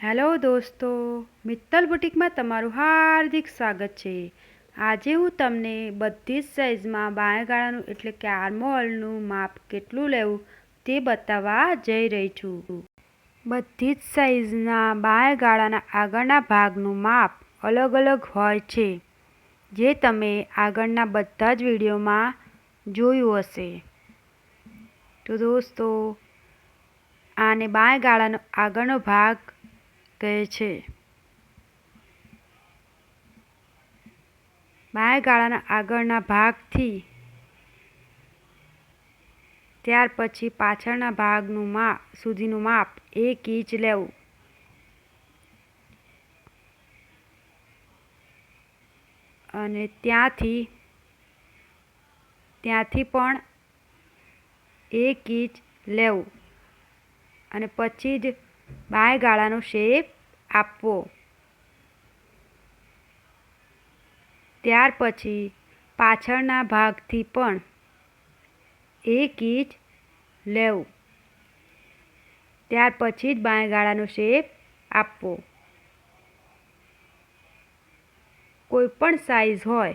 Hello દોસ્તો, મિત્તલ બુટિકમાં તમારું હાર્દિક સ્વાગત છે. આજે હું તમને બધી જ સાઇઝમાં બાંયગાળાનું, એટલે કે આર્મહોલનું માપ કેટલું લેવું તે બતાવવા જઈ રહી છું. બધી જ સાઇઝના બાંયગાળાના આગળના ભાગનું માપ અલગ અલગ હોય છે, જે તમે આગળના બધા જ વિડીયોમાં જોયું હશે. તો દોસ્તો, આને બાંયગાળાનો આગળનો ભાગ કહે છે. બાંયગાળાના આગળના ભાગથી ત્યાર પછી પાછળના ભાગનું માપ સુધીનું માપ એક ઇંચ લેવું. અને ત્યાંથી ત્યાંથી પણ એક ઇંચ લેવું. અને પછી જ બાંયગાળાનો શેપ આપવો. ત્યાર પછી પાછળના ભાગથી પણ એક ઇંચ લેવું. ત્યાર પછી જ બાંયગાળાનો શેપ આપવો. કોઈ પણ સાઈઝ હોય,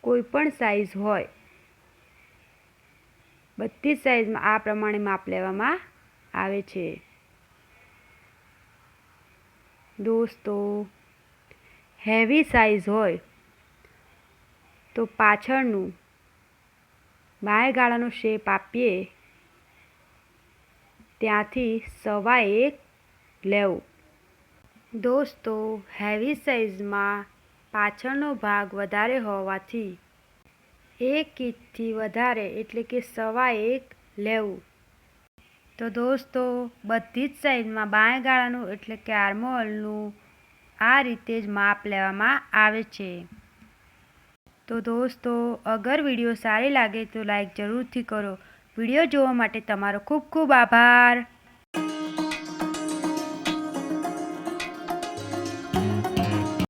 કોઈ પણ સાઈઝ હોય, બધી સાઈઝમાં આ પ્રમાણે માપ લેવામાં આવે છે. દોસ્તો હેવી સાઇઝ હોય તો પાછળનું બાયગાળાનો શેપ આપીએ. ત્યાંથી સવા એક લેવું. દોસ્તો હેવી સાઇઝમાં પાછળનો ભાગ વધારે હોવાથી એક ઇંચથી વધારે એટલે કે સવા એક લેવું. તો દોસ્તો, બધી જ સાઈઝમાં બાંયગાળાનું એટલે કે આર્મોલનું આ રીતે જ માપ લેવામાં આવે છે. તો દોસ્તો, અગર વીડિયો સારી લાગે તો લાઈક જરૂરથી કરો. વીડિયો જોવા માટે તમારો ખૂબ ખૂબ આભાર.